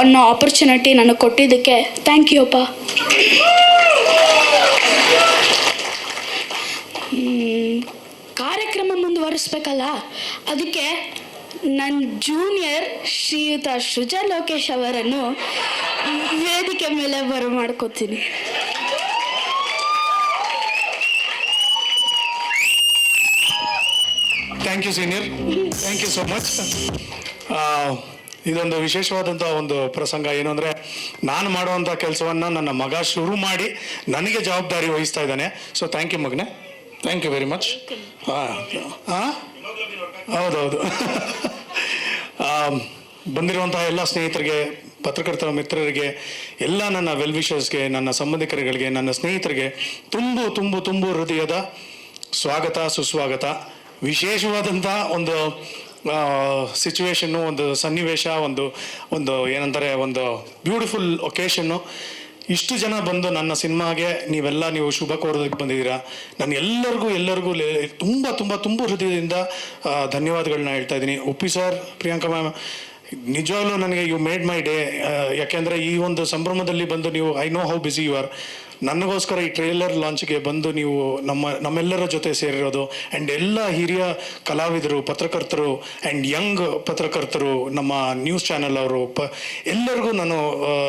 ಅನ್ನೋ ಆಪರ್ಚುನಿಟಿ ನನಗೆ ಕೊಟ್ಟಿದ್ದಕ್ಕೆ ಥ್ಯಾಂಕ್ ಯು ಅಪ್ಪ. ಕಾರ್ಯಕ್ರಮ ಮುಂದುವರಿಸ್ಬೇಕಲ್ಲ? ಅದಕ್ಕೆ ನನ್ನ ಜೂನಿಯರ್ ಶ್ರೀಯುತ ಸೃಜಾ ಲೋಕೇಶ್ ಅವರನ್ನು ವೇದಿಕೆ ಮೇಲೆ ಬರಮಾಡ್ಕೋತೀನಿ thank you senior thank you so much ಇದೊಂದು ವಿಶೇಷವಾದಂಥ ಒಂದು ಪ್ರಸಂಗ. ಏನು ಅಂದರೆ ನಾನು ಮಾಡುವಂಥ ಕೆಲಸವನ್ನು ನನ್ನ ಮಗ ಶುರು ಮಾಡಿ ನನಗೆ ಜವಾಬ್ದಾರಿ ವಹಿಸ್ತಾ ಇದ್ದಾನೆ. ಸೊ ಥ್ಯಾಂಕ್ ಯು ಮಗ್ನೆ. ಥ್ಯಾಂಕ್ ಯು ವೆರಿ ಮಚ್ ಹಾಂ ಹೌದೌದು. ಬಂದಿರುವಂತಹ ಎಲ್ಲ ಸ್ನೇಹಿತರಿಗೆ ಪತ್ರಕರ್ತರ ಮಿತ್ರರಿಗೆ ಎಲ್ಲ ನನ್ನ ವೆಲ್ ವಿಷರ್ಸ್ಗೆ ನನ್ನ ಸಂಬಂಧಿಕರುಗಳಿಗೆ ನನ್ನ ಸ್ನೇಹಿತರಿಗೆ ತುಂಬು ತುಂಬು ತುಂಬು ಹೃದಯದ ಸ್ವಾಗತ ಸುಸ್ವಾಗತ. ವಿಶೇಷವಾದಂಥ ಒಂದು ಸಿಚುವೇಶನ್ನು ಒಂದು ಸನ್ನಿವೇಶ, ಒಂದು ಒಂದು ಏನಂತಾರೆ, ಒಂದು ಬ್ಯೂಟಿಫುಲ್ ಒಕೇಶನ್ನು ಇಷ್ಟು ಜನ ಬಂದು ನನ್ನ ಸಿನಿಮಾಗೆ, ನೀವೆಲ್ಲ ನೀವು ಶುಭ ಕೋರೋದಕ್ಕೆ ಬಂದಿದ್ದೀರಾ? ನಾನು ಎಲ್ಲರಿಗೂ ಎಲ್ಲರಿಗೂ ತುಂಬ ತುಂಬ ತುಂಬ ಹೃದಯದಿಂದ ಧನ್ಯವಾದಗಳನ್ನ ಹೇಳ್ತಾ ಇದ್ದೀನಿ. ಉಪ್ಪಿ ಸರ್, ಪ್ರಿಯಾಂಕಾ ಮ್ಯಾಮ್, ನಿಜವಾಗ್ಲೂ ನನಗೆ ಯು ಮೇಡ್ ಮೈ ಡೇ ಯಾಕೆಂದರೆ ಈ ಒಂದು ಸಂಭ್ರಮದಲ್ಲಿ ಬಂದು ನೀವು I know how busy you are ನನಗೋಸ್ಕರ ಈ ಟ್ರೇಲರ್ ಲಾಂಚ್ಗೆ ಬಂದು ನೀವು ನಮ್ಮ, ನಮ್ಮೆಲ್ಲರ ಜೊತೆ ಸೇರಿರೋದು ಆ್ಯಂಡ್ ಎಲ್ಲ ಹಿರಿಯ ಕಲಾವಿದರು, ಪತ್ರಕರ್ತರು ಆ್ಯಂಡ್ ಯಂಗ್ ಪತ್ರಕರ್ತರು, ನಮ್ಮ ನ್ಯೂಸ್ ಚಾನೆಲ್ ಅವರು, ಪ, ಎಲ್ಲರಿಗೂ ನಾನು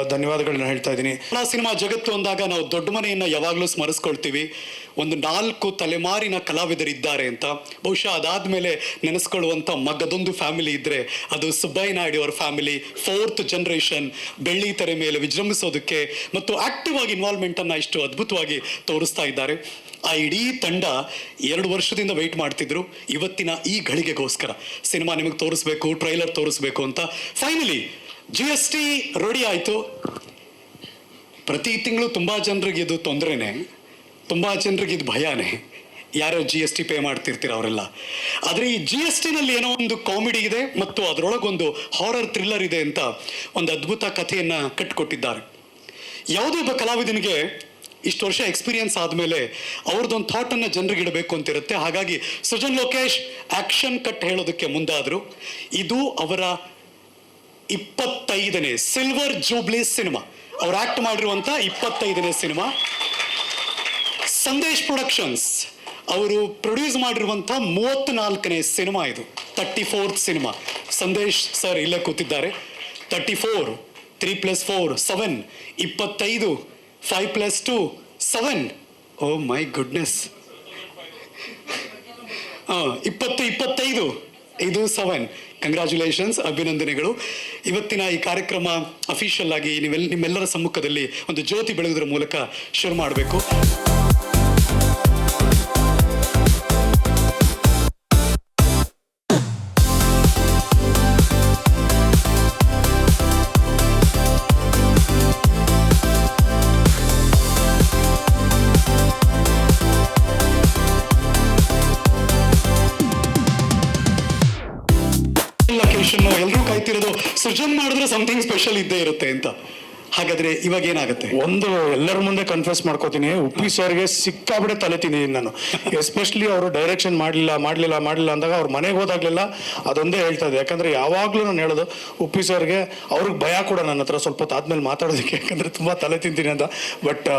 ಧನ್ಯವಾದಗಳನ್ನ ಹೇಳ್ತಾ ಇದ್ದೀನಿ. ಸಿನಿಮಾ ಜಗತ್ತು ಅಂದಾಗ ನಾವು ದೊಡ್ಡ ಮನೆಯನ್ನು ಯಾವಾಗಲೂ ಸ್ಮರಿಸ್ಕೊಳ್ತೀವಿ. ಒಂದು ನಾಲ್ಕು ತಲೆಮಾರಿನ ಕಲಾವಿದರಿದ್ದಾರೆ ಅಂತ. ಬಹುಶಃ ಅದಾದ್ಮೇಲೆ ನೆನೆಸ್ಕೊಳ್ಳುವಂಥ ಮಗದೊಂದು ಫ್ಯಾಮಿಲಿ ಇದ್ರೆ ಅದು ಸುಬ್ಬಯ್ಯ ನಾಯ್ಡು ಅವರ ಫ್ಯಾಮಿಲಿ, ಫೋರ್ತ್ ಜನರೇಷನ್, ಬೆಳ್ಳಿ ತೆರೆ ಮೇಲೆ ವಿಜೃಂಭಿಸೋದಕ್ಕೆ ಮತ್ತು ಆಕ್ಟಿವ್ ಆಗಿ ಇನ್ವಾಲ್ವ್ಮೆಂಟ್ ಅನ್ನ ಇಷ್ಟು ಅದ್ಭುತವಾಗಿ ತೋರಿಸ್ತಾ ಇದ್ದಾರೆ. ಆ ಇಡೀ ತಂಡ ಎರಡು ವರ್ಷದಿಂದ ವೆಯ್ಟ್ ಮಾಡ್ತಿದ್ರು. ಇವತ್ತಿನ ಈ ಗಳಿಗೆಗೋಸ್ಕರ ಸಿನಿಮಾ ನಿಮಗೆ ತೋರಿಸ್ಬೇಕು ಟ್ರೈಲರ್ ತೋರಿಸ್ಬೇಕು ಅಂತ. Finally G S T ready ಆಯಿತು. ಪ್ರತಿ ತಿಂಗಳು ತುಂಬ ಜನರಿಗೆ ಇದು ತೊಂದರೆನೆ. ತುಂಬ ಜನರಿಗೆ ಇದು ಭಯನೇ. ಯಾರೋ ಜಿ ಎಸ್ ಟಿ ಪೇ ಮಾಡ್ತಿರ್ತೀರ ಅವರೆಲ್ಲ. ಆದರೆ ಈ ಜಿ ಎಸ್ ಟಿನಲ್ಲಿ ಏನೋ ಒಂದು ಕಾಮಿಡಿ ಇದೆ ಮತ್ತು ಅದರೊಳಗೊಂದು ಹಾರರ್ ಥ್ರಿಲ್ಲರ್ ಇದೆ ಅಂತ ಒಂದು ಅದ್ಭುತ ಕಥೆಯನ್ನು ಕಟ್ಟಿಕೊಟ್ಟಿದ್ದಾರೆ ಯಾವುದೇ ಒಬ್ಬ ಕಲಾವಿದನಿಗೆ ಇಷ್ಟು ವರ್ಷ ಎಕ್ಸ್ಪೀರಿಯನ್ಸ್ ಆದಮೇಲೆ ಅವ್ರದ್ದೊಂದು ಥಾಟನ್ನು ಜನರಿಗೆ ಇಡಬೇಕು ಅಂತಿರುತ್ತೆ. ಹಾಗಾಗಿ ಸೃಜನ್ ಲೋಕೇಶ್ ಆಕ್ಷನ್ ಕಟ್ ಹೇಳೋದಕ್ಕೆ ಮುಂದಾದರು. ಇದು ಅವರ ಇಪ್ಪತ್ತೈದನೇ ಸಿಲ್ವರ್ ಜೂಬ್ಲಿ ಸಿನಿಮಾ ಅವ್ರು ಆಕ್ಟ್ ಮಾಡಿರುವಂತ ಇಪ್ಪತ್ತೈದನೇ ಸಿನಿಮಾ ಸಂದೇಶ್ ಪ್ರೊಡಕ್ಷನ್ಸ್ ಅವರು ಪ್ರೊಡ್ಯೂಸ್ ಮಾಡಿರುವಂಥ ಮೂವತ್ತ್ನಾಲ್ಕನೇ ಸಿನಿಮಾ ಇದು. Thirty fourth cinema. Sandesh sir ಇಲ್ಲೇ ಕೂತಿದ್ದಾರೆ. Thirty four, three plus four, seven, ಇಪ್ಪತ್ತೈದು, five plus two, seven. Oh my goodness. ಇಪ್ಪತ್ತು, ಇಪ್ಪತ್ತೈದು. ಇದು ಸೆವೆನ್. ಕಂಗ್ರ್ಯಾಚುಲೇಷನ್ಸ್, ಅಭಿನಂದನೆಗಳು. ಇವತ್ತಿನ ಈ ಕಾರ್ಯಕ್ರಮ ಅಫಿಷಿಯಲ್ ಆಗಿ ನೀವೆಲ್ಲ ನಿಮ್ಮೆಲ್ಲರ ಸಮ್ಮುಖದಲ್ಲಿ ಒಂದು ಜ್ಯೋತಿ ಬೆಳಗುವುದರ ಮೂಲಕ ಶುರು ಮಾಡಬೇಕು. ಲೊಕೇಶನ್ ಎಲ್ಲರೂ ಕಾಯ್ತಿರೋದು ಸೃಜನ್ ಮಾಡಿದ್ರೆ ಸಮಥಿಂಗ್ ಸ್ಪೆಷಲ್ ಇದ್ದೇ ಇರುತ್ತೆ ಅಂತ. ಹಾಗಾದ್ರೆ ಇವಾಗ ಏನಾಗುತ್ತೆ? ಒಂದು, ಎಲ್ಲರ ಮುಂದೆ ಕನ್ಫ್ಯೂಸ್ ಮಾಡ್ಕೋತೀನಿ. ಉಪ್ಪಿ ಸರ್ಗೆ ಸಿಕ್ಕಾಬಿಡೆ ತಲೆ ತಿಂದಿದ್ದೀನಿ ನಾನು. ಎಸ್ಪೆಷಲಿ ಅವರು ಡೈರೆಕ್ಷನ್ ಮಾಡಲಿಲ್ಲ ಮಾಡಲಿಲ್ಲ ಮಾಡಲಿಲ್ಲ ಅಂದಾಗ ಅವ್ರ ಮನೆಗೆ ಹೋದಾಗಲೆಲ್ಲ ಅದೊಂದೇ ಹೇಳ್ತಾ ಇದ್ದೆ. ಯಾಕಂದ್ರೆ ಯಾವಾಗಲೂ ನಾನು ಹೇಳೋದು, ಉಪ್ಪಿ ಸರ್ಗೆ ಅವ್ರಿಗೆ ಭಯ ಕೂಡ ನನ್ನ ಹತ್ರ ಸ್ವಲ್ಪ ಆದ್ಮೇಲೆ ಮಾತಾಡೋದಕ್ಕೆ, ಯಾಕಂದ್ರೆ ತುಂಬ ತಲೆ ತಿಂತೀನಿ ಅಂತ. ಬಟ್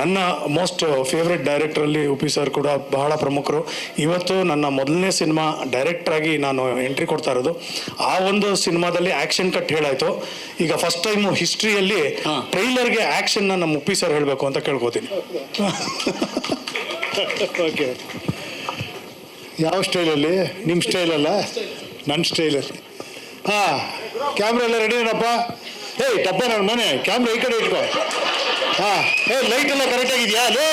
ನನ್ನ ಮೋಸ್ಟ್ ಫೇವ್ರೆಟ್ ಡೈರೆಕ್ಟ್ರಲ್ಲಿ ಉಪ್ಪಿ ಸರ್ ಕೂಡ ಬಹಳ ಪ್ರಮುಖರು. ಇವತ್ತು ನನ್ನ ಮೊದಲನೇ ಸಿನಿಮಾ ಡೈರೆಕ್ಟರ್ ಆಗಿ ನಾನು ಎಂಟ್ರಿ ಕೊಡ್ತಾ ಇರೋದು. ಆ ಒಂದು ಸಿನಿಮಾದಲ್ಲಿ ಆಕ್ಷನ್ ಕಟ್ ಹೇಳಾಯಿತು. ಈಗ ಫಸ್ಟ್ ಟೈಮ್ ಹಿಸ್ಟ್ರಿಯಲ್ಲಿ. ಟ್ರೈಲರ್ಗೆ ಆಕ್ಷನ್ ನಮ್ಮ ಉಪ್ಪಿ ಸರ್ ಹೇಳಬೇಕು ಅಂತ ಕೇಳ್ಕೋತೀನಿ. ಓಕೆ. ಯಾವ ಸ್ಟೈಲಲ್ಲಿ? ನಿಮ್ಮ ಸ್ಟೈಲಲ್ಲ? ನನ್ನ ಸ್ಟೈಲಲ್ಲಿ. ಹಾಂ ಕ್ಯಾಮ್ರಾ ಎಲ್ಲ ರೆಡಿ ಏನಪ್ಪ? ಏಯ್ ಟಪ್ಪ ನನ್ನ ಮನೆ ಕ್ಯಾಮ್ರಾ ಈ ಕಡೆ ಇಟ್ಕೋ. ಹಾಂ ಏ ಲೈಟ್ ಎಲ್ಲ ಕರೆಕ್ಟಾಗಿದೆಯಾ ಲೇ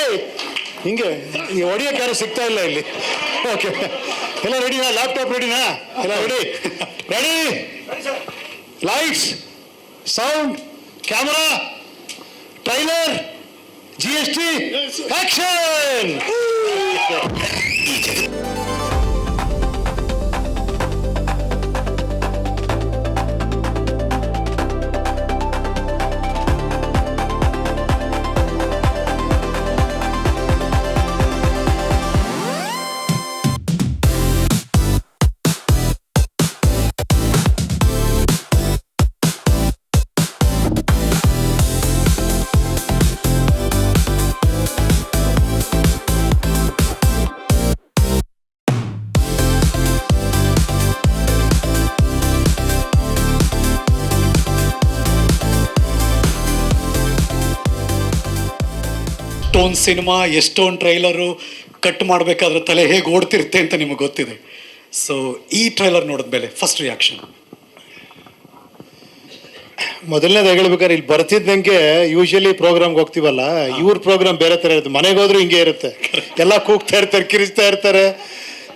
ಹಿಂಗೆ ಈ ಹೊಡಿಯೋಕೆ ಯಾರು ಸಿಗ್ತಾ ಇಲ್ಲ ಇಲ್ಲಿ. ಓಕೆ. ಎಲ್ಲ ರೆಡಿನಾ ಲ್ಯಾಪ್ಟಾಪ್ ರೆಡಿನಾ ಎಲ್ಲ ready ready lights sound camera trailer G S ಎಷ್ಟೊಂದು ಸಿನಿಮಾ ಎಷ್ಟೊಂದು ಟ್ರೈಲರು ಕಟ್ ಮಾಡಬೇಕಾದ್ರೆ ತಲೆ ಹೇಗೆ ಓಡ್ತಿರುತ್ತೆ ಅಂತ ನಿಮಗೆ ಗೊತ್ತಿದೆ. ಸೊ ಈ ಟ್ರೈಲರ್ ನೋಡಿದ ಮೇಲೆ ಫಸ್ಟ್ ರಿಯಾಕ್ಷನ್ ಮೊದಲನೇದಾಗಿ ಹೇಳ್ಬೇಕಾದ್ರೆ ಇಲ್ಲಿ ಬರ್ತಿದ್ದಂಗೆ ಯೂಶಲಿ ಪ್ರೋಗ್ರಾಮ್ಗೆ ಹೋಗ್ತೀವಲ್ಲ ಇವ್ರ ಪ್ರೋಗ್ರಾಮ್ ಬೇರೆ ಥರ ಇರುತ್ತೆ. ಮನೆಗೆ ಹೋದ್ರೂ ಹಿಂಗೆ ಇರುತ್ತೆ. ಎಲ್ಲ ಕೂಗ್ತಾ ಇರ್ತಾರೆ ಕಿರಿಸ್ತಾ ಇರ್ತಾರೆ.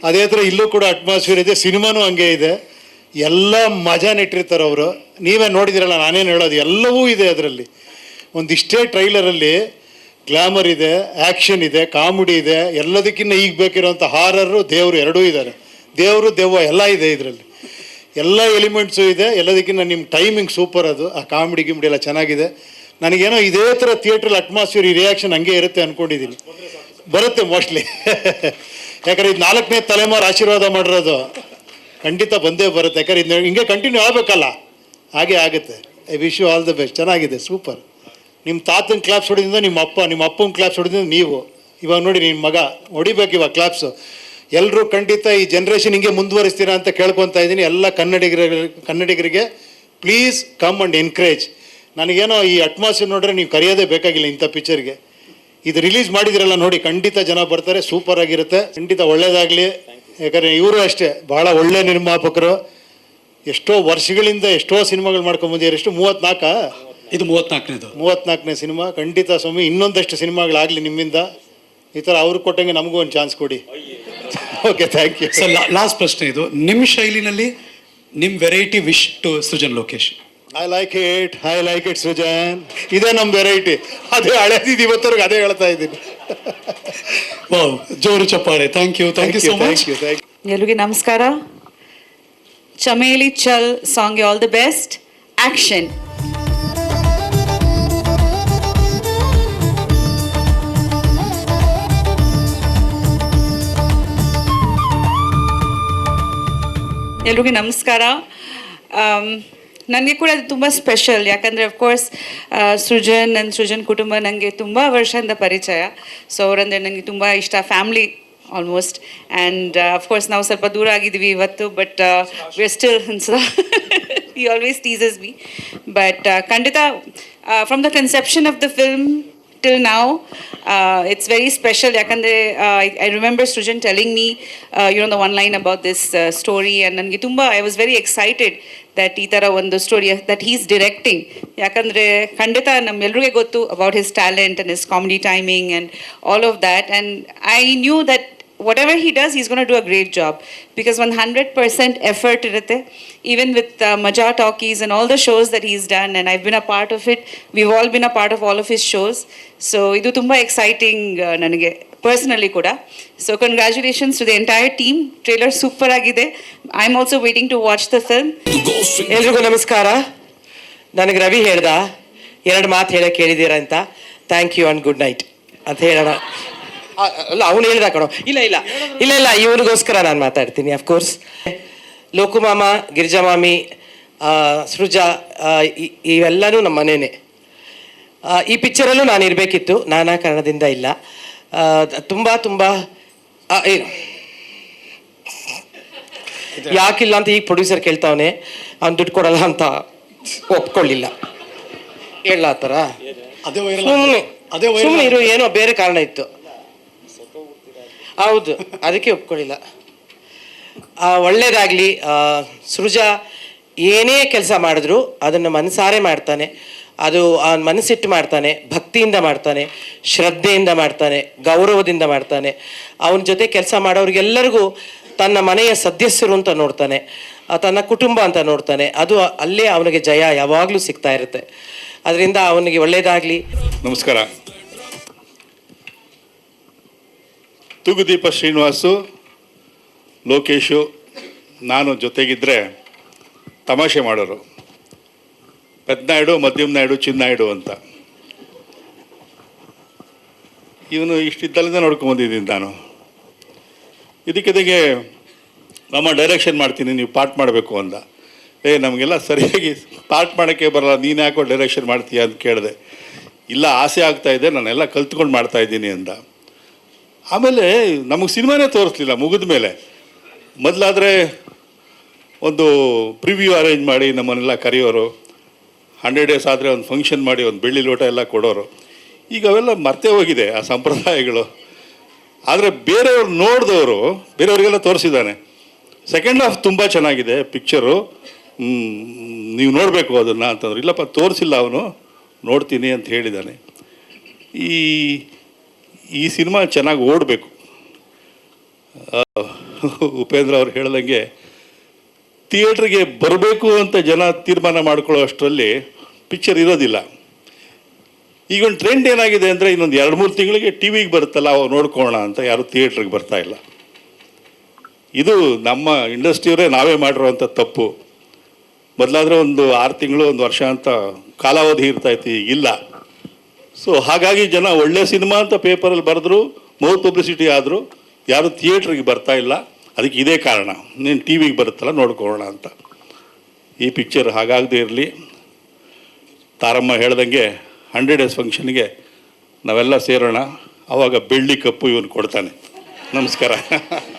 ಅದೇ ಥರ ಇಲ್ಲೂ ಕೂಡ ಅಟ್ಮಾಸ್ಫಿಯರ್ ಇದೆ ಸಿನಿಮಾನೂ ಹಂಗೆ ಇದೆ. ಎಲ್ಲ ಮಜಾ ನೆಟ್ಟಿರ್ತಾರೆ ಅವರು. ನೀವೇ ನೋಡಿದಿರಲ್ಲ ನಾನೇನು ಹೇಳೋದು ಎಲ್ಲವೂ ಇದೆ ಅದರಲ್ಲಿ. ಒಂದಿಷ್ಟೇ ಟ್ರೈಲರಲ್ಲಿ ಗ್ಲಾಮರ್ ಇದೆ ಆ್ಯಕ್ಷನ್ ಇದೆ ಕಾಮಿಡಿ ಇದೆ ಎಲ್ಲದಕ್ಕಿಂತ ಈಗ ಬೇಕಿರುವಂಥ ಹಾರರು ದೇವರು ಎರಡೂ ಇದ್ದಾರೆ ದೇವರು, ದೆವ್ವ ಎಲ್ಲ ಇದೆ ಇದರಲ್ಲಿ. ಎಲ್ಲ ಎಲಿಮೆಂಟ್ಸು ಇದೆ ಎಲ್ಲದಕ್ಕಿಂತ ನಿಮ್ಮ ಟೈಮಿಂಗ್ ಸೂಪರ್ ಅದು. ಆ ಕಾಮಿಡಿ ಗಿಮಿಡಿ ಎಲ್ಲ ಚೆನ್ನಾಗಿದೆ. ನನಗೇನೋ ಇದೇ ಥರ ಥಿಯೇಟ್ರಲ್ಲಿ ಅಟ್ಮಾಸ್ಫಿಯರ್ ಈ ರಿಯಾಕ್ಷನ್ ಹಂಗೆ ಇರುತ್ತೆ ಅಂದ್ಕೊಂಡಿದ್ದೀನಿ ಬರುತ್ತೆ ಮೋಸ್ಟ್ಲಿ ಯಾಕಂದ್ರೆ ಇದು ನಾಲ್ಕನೇ ತಲೆಮಾರು ಆಶೀರ್ವಾದ ಮಾಡಿರೋದು. ಖಂಡಿತ ಬಂದೇ ಬರುತ್ತೆ. ಯಾಕಂದ್ರೆ ಇದು ಹಿಂಗೆ ಕಂಟಿನ್ಯೂ ಆಗಬೇಕಲ್ಲ. ಹಾಗೆ ಆಗುತ್ತೆ. I wish you all the best ಚೆನ್ನಾಗಿದೆ ಸೂಪರ್ ನಿಮ್ಮ ತಾತನ ಕ್ಲಾಪ್ಸ್ ಹೊಡೆದಿಂದ ನಿಮ್ಮ ಅಪ್ಪ, ನಿಮ್ಮ ಅಪ್ಪನ ಕ್ಲಾಪ್ಸ್ ಹೊಡೆದಿಂದ ನೀವು. ಇವಾಗ ನೋಡಿ ನಿಮ್ಮ ಮಗ, ಹೊಡಿಬೇಕು ಇವಾಗ ಕ್ಲಾಪ್ಸು ಎಲ್ಲರೂ ಖಂಡಿತ ಈ ಜನ್ರೇಷನ್ ಹಿಂಗೆ ಮುಂದುವರಿಸ್ತೀರಾ ಅಂತ ಕೇಳ್ಕೊತಾ ಇದ್ದೀನಿ. ಎಲ್ಲ ಕನ್ನಡಿಗರ ಕನ್ನಡಿಗರಿಗೆ ಪ್ಲೀಸ್ ಕಮ್ ಅಂಡ್ ಎನ್ಕರೇಜ್ ನನಗೇನೋ ಈ ಅಟ್ಮಾಸ್ಫಿಯರ್ ನೋಡ್ರೆ ನೀವು ಕರೆಯೋದೇ ಬೇಕಾಗಿಲ್ಲ ಇಂಥ ಪಿಕ್ಚರ್ಗೆ ಇದು ರಿಲೀಸ್ ಮಾಡಿದಿರಲ್ಲ ನೋಡಿ, ಖಂಡಿತ ಜನ ಬರ್ತಾರೆ ಸೂಪರ್ ಆಗಿರುತ್ತೆ. ಖಂಡಿತ ಒಳ್ಳೇದಾಗಲಿ. ಯಾಕಂದರೆ ಇವರು ಅಷ್ಟೇ ಭಾಳ ಒಳ್ಳೆ ನಿರ್ಮಾಪಕರು. ಎಷ್ಟೋ ವರ್ಷಗಳಿಂದ ಎಷ್ಟೋ ಸಿನಿಮಾಗಳು ಮಾಡ್ಕೊಂಬಂದಿದ್ದಾರೆ ಎಷ್ಟು ಮೂವತ್ತ್ನಾಲ್ಕಾ ಇದು ಮೂವತ್ನಾಲ್ಕನೇದು. ಮೂವತ್ನಾಲ್ಕನೇ ಸಿನಿಮಾ. ಖಂಡಿತ ಸ್ವಾಮಿ ಇನ್ನೊಂದಷ್ಟು ಸಿನಿಮಾಗಳಾಗಲಿ ನಿಮ್ಮಿಂದ. ಈ ಥರ ಅವ್ರು ಕೊಟ್ಟಂಗೆ ನಮಗೂ ಒಂದು ಚಾನ್ಸ್ ಕೊಡಿ. Okay thank you sir last ಪ್ರಶ್ನೆ ಇದು. ನಿಮ್ಮ ಶೈಲಿನಲ್ಲಿ ನಿಮ್ಮ variety wish to Srujan Lokesh. I like it I like it Srujan. ಇದೇ ನಮ್ಮ ವೆರೈಟಿ ಅದೇ ಹಳೆದಿದ್ದು ಇವತ್ತರೆಗೂ ಅದೇ ಹೇಳ್ತಾ ಇದ್ದೀನಿ. ವಾವ್ ಜೋರು ಚಪ್ಪಾಳೆ. Thank you thank you so much thank you thank ಎಲ್ರಿಗೂ ನಮಸ್ಕಾರ. ಚಮೇಲಿ ಚಲ್ ಸಾಂಗ್ಗೆ ಆಲ್ ದಿ ಬೆಸ್ಟ್ ಆಕ್ಷನ್ ಎಲ್ರಿಗೂ ನಮಸ್ಕಾರ. ನನಗೆ ಕೂಡ ಅದು ತುಂಬ ಸ್ಪೆಷಲ್. ಯಾಕಂದರೆ ಅಫ್ಕೋರ್ಸ್ ಸೃಜನ್ ನನ್ನ ಸೃಜನ್ ಕುಟುಂಬ ನನಗೆ ತುಂಬ ವರ್ಷದಿಂದ ಪರಿಚಯ. ಸೊ ಅವರಂದರೆ ನನಗೆ ತುಂಬ ಇಷ್ಟ ಫ್ಯಾಮ್ಲಿ ಆಲ್ಮೋಸ್ಟ್ ಆ್ಯಂಡ್ ಅಫ್ಕೋರ್ಸ್ ನಾವು ಸ್ವಲ್ಪ ದೂರ ಆಗಿದ್ದೀವಿ ಇವತ್ತು ಬಟ್ ವಿ ಅನ್ಸ ಈ ಆಲ್ವೇಸ್ ಟೀಸಸ್ ಬಿ ಬಟ್ ಖಂಡಿತ from the conception of the film till now uh, it's very special. ಯಾಕಂದರೆ I, I remember Srujan telling me uh, you know the one line about this uh, story and ನನಗೆ ತುಂಬ I was very excited that ಈ ಥರ ಒಂದು story that he's directing ಯಾಕಂದರೆ ಖಂಡಿತ ನಮ್ಮೆಲ್ರಿಗೆ ಗೊತ್ತು about his talent and his comedy timing and all of that and I knew that whatever he does, he's going to do a great job because 100% effort. Even with uh, Maja Talkies and all the shows that he's done, and I've been a part of it. We've all been a part of all of his shows. So is very exciting. Uh, Personally, Koda. So, congratulations to the entire team. Trailer super. I'm also waiting to watch the film. Hello, ನಮಸ್ಕಾರ ನನಗೆ ರವಿ ಹೇಳ್ದ ಎರಡು ಮಾತು ಹೇಳಕ್ಕೆ ಹೇಳಿದ್ದೀರ ಅಂತ thank you and good night ಅಂತ ಹೇಳೋಣ ಅಲ್ಲ ಅವನು ಹೇಳಿದ ಕಣೋ. ಇಲ್ಲ ಇಲ್ಲ. ಇಲ್ಲ ಇಲ್ಲ ಇವನಿಗೋಸ್ಕರ ನಾನು ಮಾತಾಡ್ತೀನಿ ಅಫ್ಕೋರ್ಸ್ ಲೋಕುಮಾಮ ಗಿರಿಜಾಮಾಮಿ ಮಾಮಿ ಸೃಜಾ ಇವೆಲ್ಲನೂ ನಮ್ಮ ಮನೇನೆ. ಈ ಪಿಕ್ಚರಲ್ಲೂ ನಾನು ಇರಬೇಕಿತ್ತು ನಾನಾ ಕಾರಣದಿಂದ ಇಲ್ಲ. ತುಂಬ ತುಂಬ ಯಾಕಿಲ್ಲ ಅಂತ ಈಗ ಪ್ರೊಡ್ಯೂಸರ್ ಕೇಳ್ತಾವನೆ ಅವ್ನು ದುಡ್ಡು ಕೊಡಲ್ಲ ಅಂತ ಒಪ್ಕೊಳ್ಳಿಲ್ಲ. ಹೇಳ ಆ ಥರ. ಸುಮ್ಮನೆ ಅದೇ ಸುಮ್ಮನೆ ಇರೋ ಏನೋ ಬೇರೆ ಕಾರಣ ಇತ್ತು. ಹೌದು, ಅದಕ್ಕೆ ಒಪ್ಕೊಳ್ಳಿಲ್ಲ ಒಳ್ಳೇದಾಗ್ಲಿ ಸೃಜಾ ಏನೇ ಕೆಲಸ ಮಾಡಿದ್ರು ಅದನ್ನು ಮನಸಾರೆ ಮಾಡ್ತಾನೆ. ಅದು ಅವನ ಮನಸ್ಸಿಟ್ಟು ಮಾಡ್ತಾನೆ, ಭಕ್ತಿಯಿಂದ ಮಾಡ್ತಾನೆ, ಶ್ರದ್ಧೆಯಿಂದ ಮಾಡ್ತಾನೆ, ಗೌರವದಿಂದ ಮಾಡ್ತಾನೆ. ಅವನ ಜೊತೆ ಕೆಲಸ ಮಾಡೋರಿಗೆಲ್ಲರಿಗೂ ತನ್ನ ಮನೆಯ ಸದಸ್ಯರು ಅಂತ ನೋಡ್ತಾನೆ ತನ್ನ ಕುಟುಂಬ ಅಂತ ನೋಡ್ತಾನೆ. ಅದು ಅಲ್ಲೇ ಅವನಿಗೆ ಜಯ ಯಾವಾಗಲೂ ಸಿಗ್ತಾ ಇರುತ್ತೆ. ಅದರಿಂದ ಅವನಿಗೆ ಒಳ್ಳೆಯದಾಗಲಿ ನಮಸ್ಕಾರ. ತೂಗುದೀಪ ಶ್ರೀನಿವಾಸು, ಲೋಕೇಶು, ನಾನು ಜೊತೆಗಿದ್ದರೆ ತಮಾಷೆ ಮಾಡೋರು. ಪೆದ್ನಾಯ್ಡು, ಮಧ್ಯಮ ನಾಯ್ಡು ಚಿನ್ನಾಯ್ಡು ಅಂತ. ಇವನು ಇಷ್ಟಿದ್ದಲ್ಲಿಂದ ನೋಡ್ಕೊಂಬಂದಿದ್ದೀನಿ ನಾನು. ಇದಕ್ಕಿದಕ್ಕೆ ನಮ್ಮ ಡೈರೆಕ್ಷನ್ ಮಾಡ್ತೀನಿ, ನೀವು ಪಾರ್ಟ್ ಮಾಡಬೇಕು ಅಂದ ಏ, ನಮಗೆಲ್ಲ ಸರಿಯಾಗಿ ಪಾರ್ಟ್ ಮಾಡೋಕ್ಕೆ ಬರಲ್ಲ, ನೀನು ಯಾಕೋ ಡೈರೆಕ್ಷನ್ ಮಾಡ್ತೀಯ ಅಂತ ಕೇಳಿದೆ. ಇಲ್ಲ, ಆಸೆ ಆಗ್ತಾಯಿದೆ ನಾನೆಲ್ಲ ಕಲ್ತ್ಕೊಂಡು ಮಾಡ್ತಾ ಇದ್ದೀನಿ ಅಂದ ಆಮೇಲೆ ನಮಗೆ ಸಿನಿಮಾನೇ ತೋರಿಸ್ಲಿಲ್ಲ ಮುಗಿದ ಮೇಲೆ. ಮೊದಲಾದರೆ ಒಂದು ಪ್ರಿವ್ಯೂ ಅರೇಂಜ್ ಮಾಡಿ ನಮ್ಮನ್ನೆಲ್ಲ ಕರೆಯೋರು. ಹಂಡ್ರೆಡ್ ಡೇಸ್ ಆದರೆ ಒಂದು ಫಂಕ್ಷನ್ ಮಾಡಿ ಒಂದು ಬೆಳ್ಳಿ ಲೋಟ ಎಲ್ಲ ಕೊಡೋರು. ಈಗ ಅವೆಲ್ಲ ಮರ್ತೇ ಹೋಗಿದೆ ಆ ಸಂಪ್ರದಾಯಗಳು. ಆದರೆ ಬೇರೆಯವ್ರು ನೋಡಿದವರು, ಬೇರೆಯವರಿಗೆಲ್ಲ ತೋರಿಸಿದ್ದಾನೆ. ಸೆಕೆಂಡ್ ಹಾಫ್ ತುಂಬ ಚೆನ್ನಾಗಿದೆ ಪಿಕ್ಚರು ನೀವು ನೋಡಬೇಕು ಅದನ್ನು ಅಂತಂದ್ರೆ. ಇಲ್ಲಪ್ಪ, ತೋರಿಸಿಲ್ಲ ಅವನು. ನೋಡ್ತೀನಿ ಅಂತ ಹೇಳಿದ್ದಾನೆ. ಈ ಈ ಸಿನಿಮಾ ಚೆನ್ನಾಗಿ ಓಡಬೇಕು. ಉಪೇಂದ್ರ ಅವ್ರು ಹೇಳ್ದಂಗೆ ಥಿಯೇಟ್ರಿಗೆ ಬರಬೇಕು ಅಂತ ಜನ ತೀರ್ಮಾನ ಮಾಡ್ಕೊಳ್ಳೋ ಅಷ್ಟರಲ್ಲಿ ಪಿಕ್ಚರ್ ಇರೋದಿಲ್ಲ. ಈಗ ಒಂದು ಟ್ರೆಂಡ್ ಏನಾಗಿದೆ ಅಂದರೆ ಇನ್ನೊಂದು ಎರಡು ಮೂರು ತಿಂಗಳಿಗೆ ಟಿ ವಿಗೆ ಬರುತ್ತಲ್ಲ ಅವು ನೋಡ್ಕೋಣ ಅಂತ ಯಾರು ಥಿಯೇಟ್ರಿಗೆ ಬರ್ತಾ ಇಲ್ಲ. ಇದು ನಮ್ಮ ಇಂಡಸ್ಟ್ರಿಯವರೇ ನಾವೇ ಮಾಡಿರೋವಂಥ ತಪ್ಪು. ಮೊದಲಾದರೆ ಒಂದು ಆರು ತಿಂಗಳು, ಒಂದು ವರ್ಷ ಅಂತ ಕಾಲಾವಧಿ ಇರ್ತಾಯಿತ್ತು ಈಗಿಲ್ಲ ಸೊ ಹಾಗಾಗಿ ಜನ ಒಳ್ಳೆ ಸಿನಿಮಾ ಅಂತ ಪೇಪರಲ್ಲಿ ಬರೆದ್ರು ಮೋರ್ ಪಬ್ಲಿಸಿಟಿ ಆದರೂ, ಯಾರು ಥಿಯೇಟ್ರಿಗೆ ಬರ್ತಾ ಇಲ್ಲ. ಅದಕ್ಕೆ ಇದೇ ಕಾರಣ. ನೀನು ಟಿ ವಿಗೆ ಬರುತ್ತಲ್ಲ, ನೋಡ್ಕೊಳ್ಳೋಣ ಅಂತ. ಈ ಪಿಕ್ಚರ್ ಹಾಗಾಗದೇ ಇರಲಿ. ತಾರಮ್ಮ ಹೇಳ್ದಂಗೆ ಹಂಡ್ರೆಡ್ ಡೇಸ್ ಫಂಕ್ಷನ್ಗೆ ನಾವೆಲ್ಲ ಸೇರೋಣ. ಅವಾಗ ಬೆಳ್ಳಿ ಕಪ್ಪು ಇವನು ಕೊಡ್ತಾನೆ. ನಮಸ್ಕಾರ.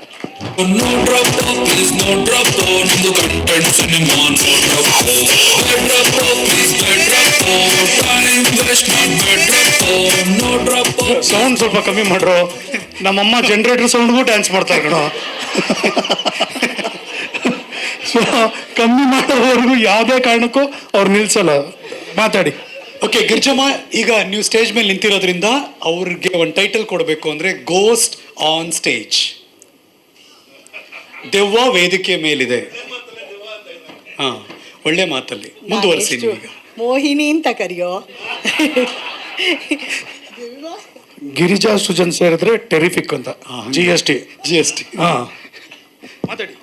No drop top, please no drop down in the content cinema no drop down, bad drop top, please bad drop down. Time waste not bed drop off. No drop off. Sound ಸ್ವಲ್ಪ ಕಮ್ಮಿ ಮಾಡ್ರು ನಮ್ಮಮ್ಮ generator ಸೌಂಡ್ಗೂ dance ಮಾಡ್ತಾರೆ ಕಣೋ so ಕಮ್ಮಿ ಮಾಡೋವರೆಗೂ ಯಾವುದೇ ಕಾರಣಕ್ಕೂ ಅವ್ರು ನಿಲ್ಸಲ್ಲ ಮಾತಾಡಿ ಓಕೆ ಗಿರ್ಜಮ್ಮ ಈಗ ನೀವು ಸ್ಟೇಜ್ ಮೇಲೆ ನಿಂತಿರೋದ್ರಿಂದ ಅವ್ರಿಗೆ ಒಂದು ಟೈಟಲ್ ಕೊಡಬೇಕು ಅಂದ್ರೆ ಗೋಸ್ಟ್ ಆನ್ ಸ್ಟೇಜ್ ದೆವ್ವ ವೇದಿಕೆ ಮೇಲಿದೆ. ಹಾ ಒಳ್ಳೆ ಮಾತಲ್ಲಿ ಮುಂದುವರಿಸಿ ಮೋಹಿನಿ ಅಂತ ಕರೆಯೋ? ಗಿರಿಜಾ ಸುಜನ್ ಸೇರಿದ್ರೆ ಟೆರಿಫಿಕ್ ಅಂತ. G S T G S T ಮಾತಾಡಿ.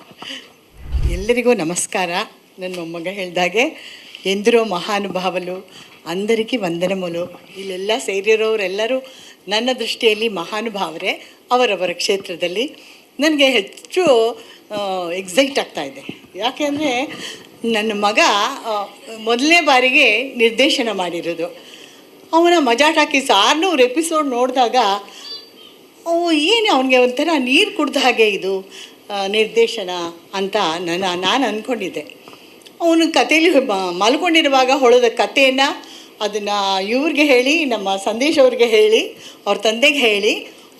ಎಲ್ಲರಿಗೂ ನಮಸ್ಕಾರ. ನನ್ನ ಮೊಮ್ಮಗ ಹೇಳ್ದಾಗೆ ಎಂದಿರೋ ಮಹಾನುಭಾವಲು ಅಂದರಿಗೆ ವಂದನೆ ಮೊಲು ಇಲ್ಲೆಲ್ಲ ಸೇರಿರೋರೆಲ್ಲರೂ ನನ್ನ ದೃಷ್ಟಿಯಲ್ಲಿ ಮಹಾನುಭಾವರೇ ಅವರವರ ಕ್ಷೇತ್ರದಲ್ಲಿ. ನನಗೆ ಹೆಚ್ಚು ಎಕ್ಸೈಟ್ ಆಗ್ತಾ ಇದೆ. ಯಾಕೆಂದರೆ ನನ್ನ ಮಗ ಮೊದಲನೇ ಬಾರಿಗೆ ನಿರ್ದೇಶನ ಮಾಡಿರೋದು. ಅವನ ಮಜಾ ಹಾಕಿ ಎಪಿಸೋಡ್ ನೋಡಿದಾಗ, ಓ, ಏನು ಅವನಿಗೆ ಒಂಥರ ನೀರು ಕುಡ್ದ ಹಾಗೆ ಇದು ನಿರ್ದೇಶನ ಅಂತ ನನ್ನ, ನಾನು ಅಂದ್ಕೊಂಡಿದ್ದೆ ಅವನು ಕಥೆಯಲ್ಲಿ ಮಲ್ಕೊಂಡಿರುವಾಗ ಹೊಳೆದ ಕಥೆಯನ್ನು ಅದನ್ನು ಇವ್ರಿಗೆ ಹೇಳಿ, ನಮ್ಮ ಸಂದೇಶ್ ಅವ್ರಿಗೆ ಹೇಳಿ, ಅವ್ರ ತಂದೆಗೆ ಹೇಳಿ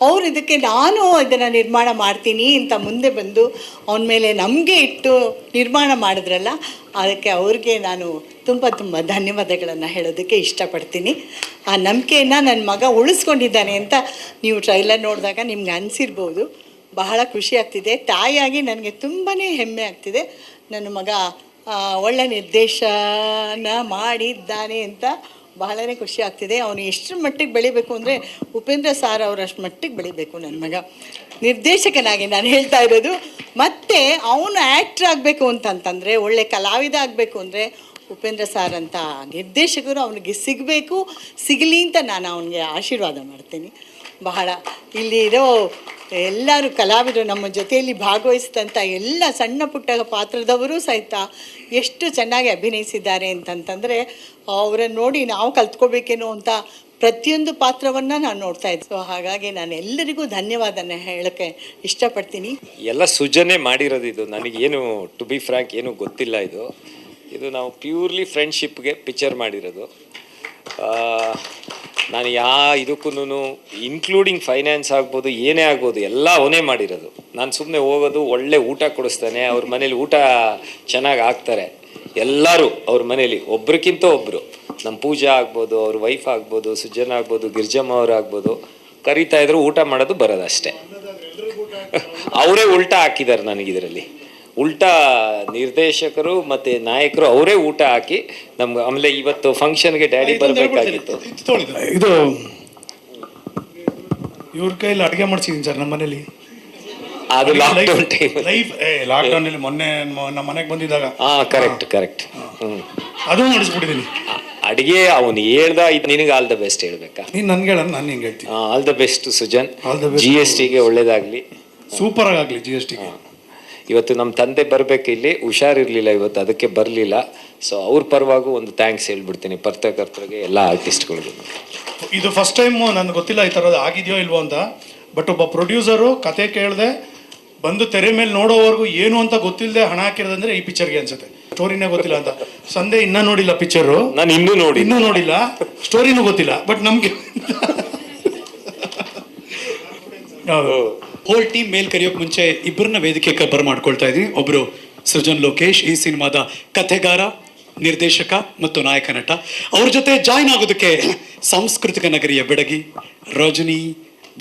ಅವ್ರು ಇದಕ್ಕೆ ನಾನು ಇದನ್ನು ನಿರ್ಮಾಣ ಮಾಡ್ತೀನಿ ಅಂತ ಮುಂದೆ ಬಂದು ಅವನ ಮೇಲೆ ನಮಗೆ ಇಟ್ಟು ನಿರ್ಮಾಣ ಮಾಡಿದ್ರಲ್ಲ, ಅದಕ್ಕೆ ಅವ್ರಿಗೆ ನಾನು ತುಂಬ ತುಂಬ ಧನ್ಯವಾದಗಳನ್ನು ಹೇಳೋದಕ್ಕೆ ಇಷ್ಟಪಡ್ತೀನಿ. ಆ ನಂಬಿಕೆಯನ್ನು ನನ್ನ ಮಗ ಉಳಿಸ್ಕೊಂಡಿದ್ದಾನೆ ಅಂತ ನೀವು ಟ್ರೈಲರ್ ನೋಡಿದಾಗ ನಿಮ್ಗೆ ಅನಿಸಿರ್ಬೋದು. ಬಹಳ ಖುಷಿ ಆಗ್ತಿದೆ. ತಾಯಿಯಾಗಿ ನನಗೆ ತುಂಬಾ ಹೆಮ್ಮೆ ಆಗ್ತಿದೆ. ನನ್ನ ಮಗ ಒಳ್ಳೆ ನಿರ್ದೇಶನ ಮಾಡಿದ್ದಾನೆ ಅಂತ ಬಹಳನೇ ಖುಷಿ ಆಗ್ತಿದೆ. ಅವನು ಎಷ್ಟರ ಮಟ್ಟಿಗೆ ಬೆಳಿಬೇಕು ಅಂದರೆ ಉಪೇಂದ್ರ ಸಾರ್ ಅವರಷ್ಟು ಮಟ್ಟಿಗೆ ಬೆಳಿಬೇಕು ನನ್ನ ಮಗ. ನಿರ್ದೇಶಕನಾಗಿ ನಾನು ಹೇಳ್ತಾ ಇರೋದು, ಮತ್ತು ಅವನು ಆ್ಯಕ್ಟ್ರ್ ಆಗಬೇಕು ಅಂತಂತಂದರೆ, ಒಳ್ಳೆ ಕಲಾವಿದ ಆಗಬೇಕು ಅಂದರೆ ಉಪೇಂದ್ರ ಸಾರ್ ಅಂತ ನಿರ್ದೇಶಕರು ಅವನಿಗೆ ಸಿಗಬೇಕು, ಸಿಗಲಿ ಅಂತ ನಾನು ಅವನಿಗೆ ಆಶೀರ್ವಾದ ಮಾಡ್ತೀನಿ. ಬಹಳ ಇಲ್ಲಿ ಇರೋ ಎಲ್ಲರೂ ಕಲಾವಿದರು ನಮ್ಮ ಜೊತೆಯಲ್ಲಿ ಭಾಗವಹಿಸಿದಂಥ ಎಲ್ಲ ಸಣ್ಣ ಪುಟ್ಟ ಪಾತ್ರದವರು ಸಹಿತ ಎಷ್ಟು ಚೆನ್ನಾಗಿ ಅಭಿನಯಿಸಿದ್ದಾರೆ ಅಂತಂತಂದರೆ ಅವರನ್ನು ನೋಡಿ ನಾವು ಕಲ್ತ್ಕೋಬೇಕೇನೋ ಅಂತ ಪ್ರತಿಯೊಂದು ಪಾತ್ರವನ್ನು ನಾನು ನೋಡ್ತಾ ಇದ್ದೆ. ಸೊ ಹಾಗಾಗಿ ನಾನು ಎಲ್ಲರಿಗೂ ಧನ್ಯವಾದ ಹೇಳೋಕ್ಕೆ ಇಷ್ಟಪಡ್ತೀನಿ. ಎಲ್ಲ ಸುಜನೆ ಮಾಡಿರೋದು ಇದು. ನನಗೇನು ಟು ಬಿ ಫ್ರ್ಯಾಂಕ್ ಏನು ಗೊತ್ತಿಲ್ಲ ಇದು. ಇದು ನಾವು ಪ್ಯೂರ್ಲಿ ಫ್ರೆಂಡ್ಶಿಪ್ಗೆ ಪಿಕ್ಚರ್ ಮಾಡಿರೋದು. ನಾನು ಯಾ ಇದಕ್ಕೂ ಇನ್ಕ್ಲೂಡಿಂಗ್ ಫೈನಾನ್ಸ್ ಆಗ್ಬೋದು, ಏನೇ ಆಗ್ಬೋದು, ಎಲ್ಲ ಅವನೇ ಮಾಡಿರೋದು. ನಾನು ಸುಮ್ಮನೆ ಹೋಗೋದು, ಒಳ್ಳೆ ಊಟ ಕೊಡಿಸ್ತಾನೆ, ಅವ್ರ ಮನೇಲಿ ಊಟ ಚೆನ್ನಾಗಿ ಹಾಕ್ತಾರೆ. ಎಲ್ಲರೂ ಅವ್ರ ಮನೇಲಿ ಒಬ್ರಿಗಿಂತ ಒಬ್ಬರು ನಮ್ಮ ಪೂಜಾ ಆಗ್ಬೋದು ಅವ್ರ ವೈಫ್ ಆಗ್ಬೋದು ಸುಜನ್ ಆಗ್ಬೋದು ಗಿರ್ಜಮ್ಮ ಅವ್ರು ಆಗ್ಬೋದು ಕರಿತಾ ಇದ್ರು ಊಟ ಮಾಡೋದು ಬರೋದಷ್ಟೇ ಅವರೇ ಉಲ್ಟಾ ಹಾಕಿದ್ದಾರೆ ನನಗಿದರಲ್ಲಿ ಉಲ್ಟಾ ನಿರ್ದೇಶಕರು ಮತ್ತೆ ನಾಯಕರು ಅವರೇ ಊಟ ಹಾಕಿ ನಮ್ಗೆ ಆಮೇಲೆ ಇವತ್ತು ಫಂಕ್ಷನ್ಗೆ ಡ್ಯಾಡಿ ಬರಬೇಕಾಗಿತ್ತು. ಇದು ಇವ್ರ ಕೈಯಲ್ಲಿ ಅಡುಗೆ ಮಾಡ್ಸಿದ್ದೀನಿ ಸರ್ ನಮ್ಮ ಮನೇಲಿ. ಅದು ಲಾಕ್ಡೌನ್ ಟೈಮ್ ಲೈಫ್ ಏ ಲಾಕ್ಡೌನ್ ಅಲ್ಲಿ ಮೊನ್ನೆ ನಮ್ಮ ಮನೆಗೆ ಬಂದಿದ್ದಾಗ. ಹಾ ಕರೆಕ್ಟ್ ಕರೆಕ್ಟ್ ಹ್ಮ್. ಅದು ಮಾಡಿಸ್ಬಿಟ್ಟಿದ್ದೀನಿ ಅಡಿಗೆ ಅವನು ಹೇಳ್ದ ಇದು ನಿನಗೆ ಆಲ್ ದ ಬೆಸ್ಟ್ ಹೇಳ್ಬೇಕಾ? ನೀನು ನನ್ಗೆ ಹೇಳ ನಾನು ನಿಂಗೆ ಹೇಳ್ತೀನಿ. All the best Sujan. All the best. G S ಟಿಗೆ ಒಳ್ಳೇದಾಗ್ಲಿ. ಸೂಪರ್ ಆಗಲಿ ಜಿ ಎಸ್ ಟಿಗೆ ಇವತ್ತು ನಮ್ಮ ತಂದೆ ಬರ್ಬೇಕು ಇಲ್ಲಿ ಹುಷಾರಿರ್ಲಿಲ್ಲ ಇವತ್ತು ಅದಕ್ಕೆ ಬರಲಿಲ್ಲ. ಸೊ ಅವ್ರ ಪರವಾಗೂ ಒಂದು ಥ್ಯಾಂಕ್ಸ್ ಹೇಳ್ಬಿಡ್ತೀನಿ. ಪತ್ರಕರ್ತರಿಗೆ ಎಲ್ಲ ಆರ್ಟಿಸ್ಟ್ಗಳಿಗೆ ಇದು ಫಸ್ಟ್ ಟೈಮ್ ನನಗೆ ಗೊತ್ತಿಲ್ಲ ಈ ಥರದ್ದು ಆಗಿದೆಯೋ ಇಲ್ವೋ ಅಂತ ಬಟ್ ಒಬ್ಬ ಪ್ರೊಡ್ಯೂಸರು ಕತೆ ಕೇಳದೆ ಬಂದು ತೆರೆ ಮೇಲೆ ನೋಡೋವರೆಗೂ ಏನು ಅಂತ ಗೊತ್ತಿಲ್ಲದೆ ಹಣ ಹಾಕಿರೋದಂದ್ರೆ ಈ ಪಿಕ್ಚರ್ಗೆ ಅನ್ಸುತ್ತೆ. ಸ್ಟೋರಿನೇ ಗೊತ್ತಿಲ್ಲ ಅಂತ. ಸಂದೆ ಇನ್ನೂ ನೋಡಿಲ್ಲ ಪಿಕ್ಚರು ನಾನು ಇನ್ನೂ ನೋಡಿ ಇನ್ನೂ ನೋಡಿಲ್ಲ? ಸ್ಟೋರಿನೂ ಗೊತ್ತಿಲ್ಲ ಬಟ್ ನಮ್ಗೆ ಹೋಲ್ ಟೀಮ್ ಮೇಲ್ ಕರೆಯೋಕೆ ಮುಂಚೆ ಇಬ್ಬರನ್ನ ವೇದಿಕೆ ಕಬ್ಬರ್ ಮಾಡ್ಕೊಳ್ತಾ ಇದ್ದೀನಿ ಒಬ್ಬರು ಸೃಜನ್ ಲೋಕೇಶ್ ಈ ಸಿನಿಮಾದ ಕಥೆಗಾರ ನಿರ್ದೇಶಕ ಮತ್ತು ನಾಯಕ ನಟ. ಅವ್ರ ಜೊತೆ ಜಾಯ್ನ್ ಆಗೋದಕ್ಕೆ ಸಾಂಸ್ಕೃತಿಕ ನಗರಿಯ ಬೆಡಗಿ ರಜನಿ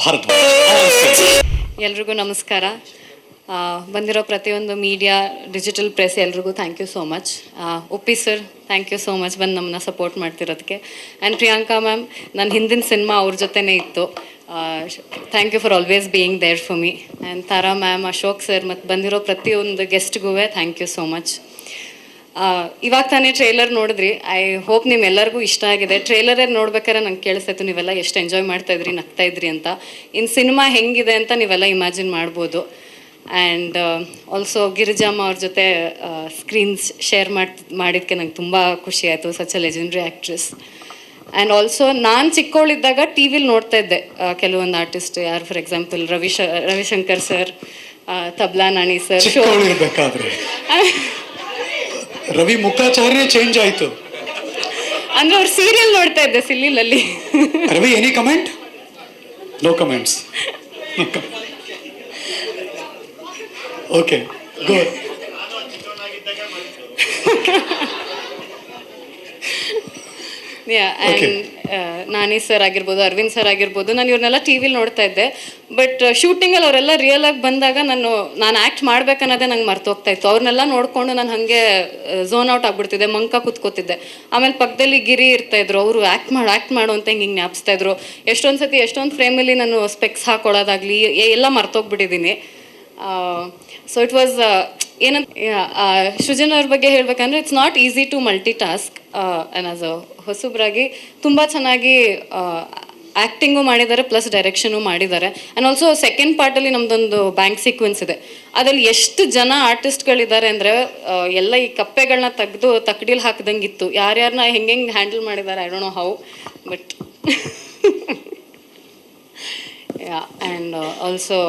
ಭಾರದ್ವಾಜ್. ಎಲ್ರಿಗೂ ನಮಸ್ಕಾರ. ಬಂದಿರೋ ಪ್ರತಿಯೊಂದು ಮೀಡಿಯಾ ಡಿಜಿಟಲ್ ಪ್ರೆಸ್ ಎಲ್ರಿಗೂ thank you so much Uppi sir thank you so much ಬಂದು ನಮ್ಮನ್ನ ಸಪೋರ್ಟ್ ಮಾಡ್ತಿರೋದಕ್ಕೆ. ಆ್ಯಂಡ್ ಪ್ರಿಯಾಂಕಾ ಮ್ಯಾಮ್ ನನ್ನ ಹಿಂದಿನ ಸಿನಿಮಾ ಅವ್ರ ಜೊತೆನೇ ಇತ್ತು. Thank you for always being there for me and Tara ma'am Ashok sir ಮತ್ತು ಬಂದಿರೋ ಪ್ರತಿಯೊಂದು ಗೆಸ್ಟ್ಗೂ ಥ್ಯಾಂಕ್ ಯು ಸೋ ಮಚ್ ಇವಾಗ ತಾನೇ ಟ್ರೇಲರ್ ನೋಡಿದ್ರಿ. ಐ ಹೋಪ್ ನಿಮ್ಮೆಲ್ಲರಿಗೂ ಇಷ್ಟ ಆಗಿದೆ. ಟ್ರೇಲರೇ ನೋಡ್ಬೇಕಾದ್ರೆ ನಂಗೆ ಕೇಳಿಸ್ತಾಯಿತ್ತು, ನೀವೆಲ್ಲ ಎಷ್ಟು ಎಂಜಾಯ್ ಮಾಡ್ತಾಯಿದ್ರಿ ನಗ್ತಾಯಿದ್ರಿ ಅಂತ. ಇನ್ನು ಸಿನಿಮಾ ಹೆಂಗಿದೆ ಅಂತ ನೀವೆಲ್ಲ ಇಮ್ಯಾಜಿನ್ ಮಾಡ್ಬೋದು. ಆ್ಯಂಡ್ ಆಲ್ಸೋ ಗಿರಿಜಾಮ್ಮ ಅವ್ರ ಜೊತೆ ಸ್ಕ್ರೀನ್ಸ್ ಶೇರ್ ಮಾಡಿ ಮಾಡಿದ್ದಕ್ಕೆ ನಂಗೆ ತುಂಬ ಖುಷಿ ಆಯಿತು such a legendary actress and also ನಾನು ಚಿಕ್ಕವಳಿದ್ದಾಗ ಟಿ ವಿಲಿ ನೋಡ್ತಾ ಇದ್ದೆ ಆ, ಕೆಲವೊಂದು ಆರ್ಟಿಸ್ಟ್ ಯಾರು for example ರವಿಶ Ravishankar sir tabla Nani sir show ಚಿಕ್ಕವಳು ಇರ್ಬೇಕಾದ್ರೆ ರವಿ ಮುಖಾಚಾರ್ಯ ಚೇಂಜ್ ಆಯಿತು. ಅಂದ್ರೆ ಅವ್ರ ಸೀರಿಯಲ್ ನೋಡ್ತಾ ಇದ್ದೆ ಸಿಲ್ಲಿಲಲ್ಲಿ Ravi any comment no comments okay good and Nani sir ಆಗಿರ್ಬೋದು ಅರವಿಂದ್ ಸರ್ ಆಗಿರ್ಬೋದು ನಾನು ಇವ್ರನ್ನೆಲ್ಲ ಟಿ ವಿಲಿ ನೋಡ್ತಾ ಇದ್ದೆ. ಬಟ್ ಶೂಟಿಂಗಲ್ಲಿ ಅವರೆಲ್ಲ ರಿಯಲ್ ಆಗಿ ಬಂದಾಗ ನಾನು ನಾನು ಆ್ಯಕ್ಟ್ ಮಾಡ್ಬೇಕನ್ನೋದೇ ನಂಗೆ ಮರ್ತೋಗ್ತಾ ಇತ್ತು. ಅವ್ರನ್ನೆಲ್ಲ ನೋಡಿಕೊಂಡು ನಾನು ಹಾಗೆ ಝೋನ್ ಔಟ್ ಆಗ್ಬಿಡ್ತಿದ್ದೆ ಮಂಕ ಕೂತ್ಕೋತಿದ್ದೆ. ಆಮೇಲೆ ಪಕ್ಕದಲ್ಲಿ ಗಿರಿ ಇರ್ತಾ ಇದ್ರು ಅವರು ಆ್ಯಕ್ಟ್ ಮಾಡು ಆ್ಯಕ್ಟ್ ಮಾಡು ಅಂತ ಹಿಂಗೆ ಹಿಂಗೆ ಜ್ಞಾಪಿಸ್ತಾ ಇದ್ರು. ಎಷ್ಟೊಂದು ಸತಿ ಎಷ್ಟೊಂದು ಫ್ರೇಮಲ್ಲಿ ನಾನು ಸ್ಪೆಕ್ಸ್ ಹಾಕೊಳ್ಳೋದಾಗಲಿ ಎಲ್ಲ ಮರ್ತೋಗ್ಬಿಟ್ಟಿದ್ದೀನಿ ಸೊ ಇಟ್ ವಾಸ್ ಏನಂತ ಸೃಜನ್ ಅವ್ರ ಬಗ್ಗೆ ಹೇಳ್ಬೇಕಂದ್ರೆ it's not easy to multitask as a ಹೊಸಬ್ರಾಗಿ ತುಂಬ ಚೆನ್ನಾಗಿ ಆ್ಯಕ್ಟಿಂಗು ಮಾಡಿದ್ದಾರೆ ಪ್ಲಸ್ ಡೈರೆಕ್ಷನು ಮಾಡಿದ್ದಾರೆ. ಆ್ಯಂಡ್ ಆಲ್ಸೋ ಸೆಕೆಂಡ್ ಪಾರ್ಟಲ್ಲಿ ನಮ್ಮದೊಂದು ಬ್ಯಾಂಕ್ ಸೀಕ್ವೆನ್ಸ್ ಇದೆ. ಅದರಲ್ಲಿ ಎಷ್ಟು ಜನ ಆರ್ಟಿಸ್ಟ್ಗಳಿದ್ದಾರೆ ಅಂದರೆ ಎಲ್ಲ ಈ ಕಪ್ಪೆಗಳನ್ನ ತೆಗೆದು ತಕ್ಕಡಿಲಿ ಹಾಕ್ದಂಗಿತ್ತು. ಯಾರ್ಯಾರನ್ನ ಹೆಂಗೆ ಹೆಂಗೆ ಹ್ಯಾಂಡಲ್ ಮಾಡಿದ್ದಾರೆ I don't know how but and also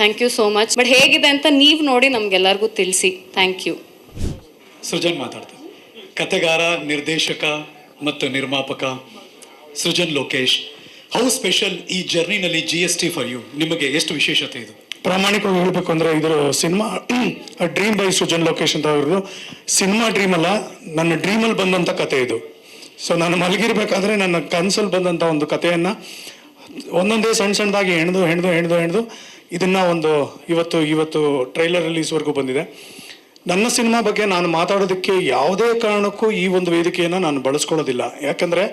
thank you so much but ಹೇಗಿದೆ ಅಂತ ನೀವು ನೋಡಿ ನಮಗೆಲ್ಲರಿಗೂ ತಿಳಿಸಿ. ಥ್ಯಾಂಕ್ ಯು ಸೃಜನ್ ಮಾತಾಡ್ತಾರೆ ಕತೆಗಾರ ನಿರ್ದೇಶಕ ಮತ್ತು ನಿರ್ಮಾಪಕ ಸೃಜನ್ ಲೋಕೇಶ್. ಹೌ ಸ್ಪೆಷಲ್ ಈ ಜರ್ನಿನಲ್ಲಿ G S T for you ನಿಮಗೆ ಎಷ್ಟು ವಿಶೇಷತೆ ಇದು? ಪ್ರಾಮಾಣಿಕವಾಗಿ ಹೇಳಬೇಕು ಅಂದರೆ ಇದು cinema dream by Srujan Lokesh ಅಂತ ಅವ್ರದ್ದು ಸಿನಿಮಾ ಡ್ರೀಮ್ ಅಲ್ಲ ನನ್ನ ಡ್ರೀಮಲ್ಲಿ ಬಂದಂಥ ಕತೆ ಇದು. ಸೊ ನಾನು ಮಲಗಿರ್ಬೇಕಾದ್ರೆ ನನ್ನ ಕನಸಲ್ಲಿ ಬಂದಂಥ ಒಂದು ಕಥೆಯನ್ನು ಒಂದೊಂದೇ ಸಣ್ಣ ಸಣ್ಣದಾಗಿ ಹೆಣ್ದು ಹೆಣ್ದು ಹೆಣ್ದು ಹೆಣ್ದು ಇದನ್ನು ಒಂದು ಇವತ್ತು ಇವತ್ತು ಟ್ರೈಲರ್ ರಿಲೀಸ್ವರೆಗೂ ಬಂದಿದೆ. ನನ್ನ ಸಿನಿಮಾ ಬಗ್ಗೆ ನಾನು ಮಾತಾಡೋದಕ್ಕೆ ಯಾವುದೇ ಕಾರಣಕ್ಕೂ ಈ ಒಂದು ವೇದಿಕೆಯನ್ನು ನಾನು ಬಳಸ್ಕೊಳ್ಳೋದಿಲ್ಲ. ಯಾಕಂದರೆ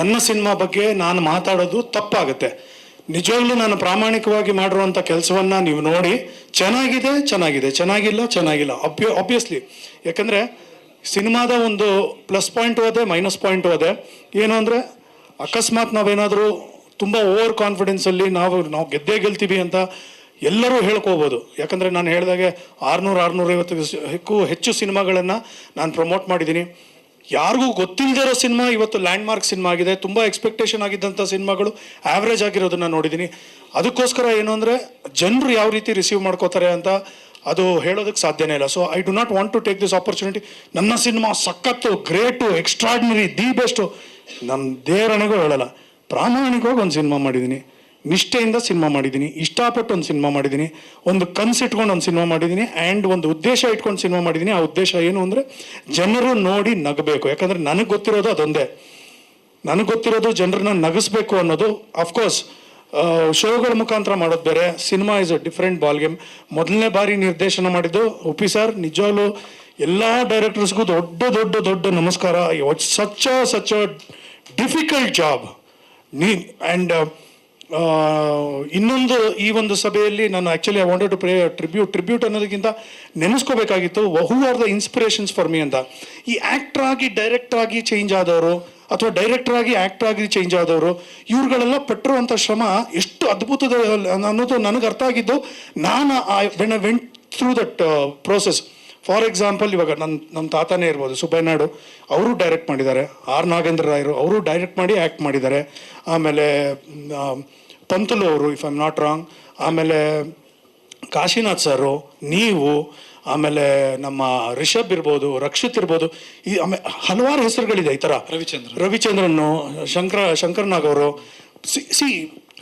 ನನ್ನ ಸಿನಿಮಾ ಬಗ್ಗೆ ನಾನು ಮಾತಾಡೋದು ತಪ್ಪಾಗುತ್ತೆ. ನಿಜವಾಗ್ಲೂ ನಾನು ಪ್ರಾಮಾಣಿಕವಾಗಿ ಮಾಡಿರುವಂಥ ಕೆಲಸವನ್ನ ನೀವು ನೋಡಿ, ಚೆನ್ನಾಗಿದೆ ಚೆನ್ನಾಗಿದೆ, ಚೆನ್ನಾಗಿಲ್ಲ ಚೆನ್ನಾಗಿಲ್ಲ ಅಬ್ಯ ಆಬ್ವಿಯಸ್ಲಿ ಯಾಕಂದರೆ ಸಿನಿಮಾದ ಒಂದು ಪ್ಲಸ್ ಪಾಯಿಂಟು ಅದೇ ಮೈನಸ್ ಪಾಯಿಂಟು ಅದೇ ಏನು ಅಂದರೆ ಅಕಸ್ಮಾತ್ ನಾವೇನಾದರೂ ತುಂಬ ಓವರ್ ಕಾನ್ಫಿಡೆನ್ಸಲ್ಲಿ ನಾವು ನಾವು ಗೆದ್ದೇ ಗೆಲ್ತೀವಿ ಅಂತ ಎಲ್ಲರೂ ಹೇಳ್ಕೋಬೋದು. ಯಾಕಂದರೆ ನಾನು ಹೇಳಿದಾಗೆ ಆರುನೂರು, ಆರುನೂರೈವತ್ತು ಹೆಚ್ಚು ಹೆಚ್ಚು ಸಿನಿಮಾಗಳನ್ನು ನಾನು ಪ್ರಮೋಟ್ ಮಾಡಿದ್ದೀನಿ ಯಾರಿಗೂ ಗೊತ್ತಿಲ್ಲದೆ ಇರೋ ಸಿನಿಮಾ, ಇವತ್ತು ಲ್ಯಾಂಡ್ಮಾರ್ಕ್ ಸಿನಿಮಾ ಆಗಿದೆ. ತುಂಬ ಎಕ್ಸ್ಪೆಕ್ಟೇಷನ್ ಆಗಿದ್ದಂಥ ಸಿನಿಮಾಗಳು ಆ್ಯಾವ್ರೇಜ್ ಆಗಿರೋದನ್ನು ನೋಡಿದ್ದೀನಿ ಅದಕ್ಕೋಸ್ಕರ ಏನು ಅಂದರೆ ಜನರು ಯಾವ ರೀತಿ ರಿಸೀವ್ ಮಾಡ್ಕೋತಾರೆ ಅಂತ ಅದು ಹೇಳೋದಕ್ಕೆ ಸಾಧ್ಯನೇ ಇಲ್ಲ. So I do not want to take this opportunity ನನ್ನ ಸಿನಿಮಾ ಸಖತ್ತು, ಗ್ರೇಟು ಎಕ್ಸ್ಟ್ರಾರ್ಡಿನರಿ ದಿ ಬೆಸ್ಟು ನನ್ನ ದೇವರನಿಗೂ ಹೇಳಲ್ಲ. ಪ್ರಾಮಾಣಿಕವಾಗಿ ಒಂದು ಸಿನಿಮಾ ಮಾಡಿದ್ದೀನಿ ನಿಷ್ಠೆಯಿಂದ ಸಿನಿಮಾ ಮಾಡಿದ್ದೀನಿ, ಇಷ್ಟಪಟ್ಟು ಒಂದು ಸಿನಿಮಾ ಮಾಡಿದ್ದೀನಿ, ಒಂದು ಕನ್ಸು ಇಟ್ಕೊಂಡು ಒಂದು ಸಿನಿಮಾ ಮಾಡಿದ್ದೀನಿ ಆ್ಯಂಡ್ ಒಂದು ಉದ್ದೇಶ ಇಟ್ಕೊಂಡು ಸಿನಿಮಾ ಮಾಡಿದ್ದೀನಿ. ಆ ಉದ್ದೇಶ ಏನು ಅಂದರೆ ಜನರು ನೋಡಿ ನಗಬೇಕು. ಯಾಕಂದರೆ ನನಗೆ ಗೊತ್ತಿರೋದು ಅದೊಂದೇ. ನನಗೆ ಗೊತ್ತಿರೋದು ಜನರನ್ನ ನಗಿಸ್ಬೇಕು ಅನ್ನೋದು. ಅಫ್ಕೋರ್ಸ್ ಶೋಗಳ ಮುಖಾಂತರ ಮಾಡೋದು ಬೇರೆ. Cinema is a different ball game ಮೊದಲನೇ ಬಾರಿ ನಿರ್ದೇಶನ ಮಾಡಿದ್ದು ಉಪಿ ಸರ್ ನಿಜವಾಗ್ಲೂ ಎಲ್ಲ ಡೈರೆಕ್ಟರ್ಸ್ಗೂ ದೊಡ್ಡ ದೊಡ್ಡ ದೊಡ್ಡ ನಮಸ್ಕಾರ. Such such a difficult job ನೀ ಆ್ಯಂಡ್ ಇನ್ನೊಂದು ಈ ಒಂದು ಸಭೆಯಲ್ಲಿ ನಾನು actually I wanted to pray tribute tribute ಅನ್ನೋದಕ್ಕಿಂತ ನೆನೆಸ್ಕೋಬೇಕಾಗಿತ್ತು who are the inspirations for me ಅಂತ. ಈ ಆ್ಯಕ್ಟರ್ ಆಗಿ ಡೈರೆಕ್ಟರ್ ಆಗಿ ಚೇಂಜ್ ಆದವರು, ಅಥವಾ ಡೈರೆಕ್ಟರ್ ಆಗಿ ಆ್ಯಕ್ಟರ್ ಆಗಿ ಚೇಂಜ್ ಆದವರು, ಇವ್ರುಗಳೆಲ್ಲ ಪಟ್ಟಿರುವಂಥ ಶ್ರಮ ಎಷ್ಟು ಅದ್ಭುತದ ಅನ್ನೋದು ನನಗೆ ಅರ್ಥ ಆಗಿದ್ದು, ನಾನು when I went through that process for example ಇವಾಗ ನನ್ನ ನಮ್ಮ ತಾತನೇ ಇರ್ಬೋದು ಸುಬ್ಬಯ್ಯನಾಡು ಅವರು ಡೈರೆಕ್ಟ್ ಮಾಡಿದ್ದಾರೆ, ಆರ್ ನಾಗೇಂದ್ರ ರಾಯರು, ಅವರು ಡೈರೆಕ್ಟ್ ಮಾಡಿ ಆ್ಯಕ್ಟ್ ಮಾಡಿದ್ದಾರೆ, ಆಮೇಲೆ ಪಂತುಲು ಅವರು if I am not wrong ಆಮೇಲೆ ಕಾಶಿನಾಥ್ ಸರು ನೀವು ಆಮೇಲೆ ನಮ್ಮ ರಿಷಬ್ ಇರ್ಬೋದು ರಕ್ಷಿತ್ ಇರ್ಬೋದು ಈ ಆಮೇಲೆ ಹಲವಾರು ಹೆಸರುಗಳಿದೆ ಈ ಥರ ರವಿಚಂದ್ರನ್. ರವಿಚಂದ್ರನ್ನು ಶಂಕರ ಶಂಕರ್ನಾಗ್ ಅವರು ಸಿ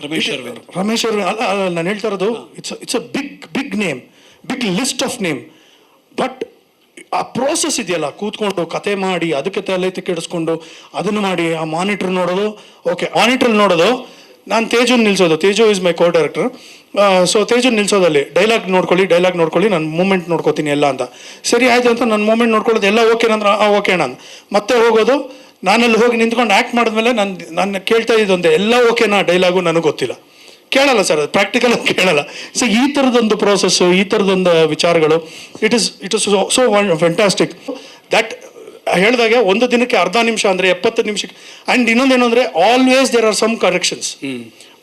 ರಮೇಶ್ ರಮೇಶ್ವರ್ ರಮೇಶ್ ಅಲ್ಲ ಅಲ್ಲ ನಾನು ಹೇಳ್ತಾ ಇರೋದು it's it's a big big name big list of name but ಆ ಪ್ರೋಸೆಸ್ ಇದೆಯಲ್ಲ ಕೂತ್ಕೊಂಡು ಕತೆ ಮಾಡಿ ಅದಕ್ಕೆ ತಲೆ ಕೆಡಿಸ್ಕೊಂಡು ಅದನ್ನು ಮಾಡಿ ಆ ಮಾನಿಟ್ರ್ ನೋಡೋದು ಓಕೆ ಮಾನಿಟ್ರಲ್ಲಿ ನೋಡೋದು ನಾನು ತೇಜುನ್ ನಿಲ್ಸೋದು, Teju is my co director so Teju ನಿಲ್ಸೋದಲ್ಲಿ dialogue ನೋಡ್ಕೊಳ್ಳಿ ಡೈಲಾಗ್ ನೋಡ್ಕೊಳ್ಳಿ, ನಾನು ಮೂಮೆಂಟ್ ನೋಡ್ಕೋತೀನಿ ಎಲ್ಲ ಅಂತ. ಸರಿ, ಆಯಿತು ಅಂತ ನನ್ನ ಮೂಮೆಂಟ್ ನೋಡ್ಕೊಳ್ಳೋದು, ಎಲ್ಲ ಓಕೆ ಅಂದ್ರೆ ಓಕೆ ನಾನು ಮತ್ತೆ ಹೋಗೋದು, ನಾನಲ್ಲಿ ಹೋಗಿ ನಿಂತ್ಕೊಂಡು ಆ್ಯಕ್ಟ್ ಮಾಡಿದ್ಮೇಲೆ ನಾನು ನಾನು ಕೇಳ್ತಾ ಇದ್ದೊಂದೆ, ಎಲ್ಲ ಓಕೆನಾ ಡೈಲಾಗು ನನಗೆ ಗೊತ್ತಿಲ್ಲ. ಕೇಳಲ್ಲ ಸರ್ ಅದು ಪ್ರಾಕ್ಟಿಕಲ್ ಕೇಳಲ್ಲ. ಸೊ ಈ ಥರದೊಂದು ಪ್ರೋಸೆಸ್ಸು ಈ ಥರದೊಂದು ವಿಚಾರಗಳು it is it is so fantastic that ಹೇಳಿದಾಗೆ ಒಂದು ದಿನಕ್ಕೆ ಅರ್ಧ ನಿಮಿಷ ಅಂದರೆ ಎಪ್ಪತ್ತು ನಿಮಿಷಕ್ಕೆ ಆ್ಯಂಡ್ ಇನ್ನೊಂದೇನು ಅಂದರೆ always there are some corrections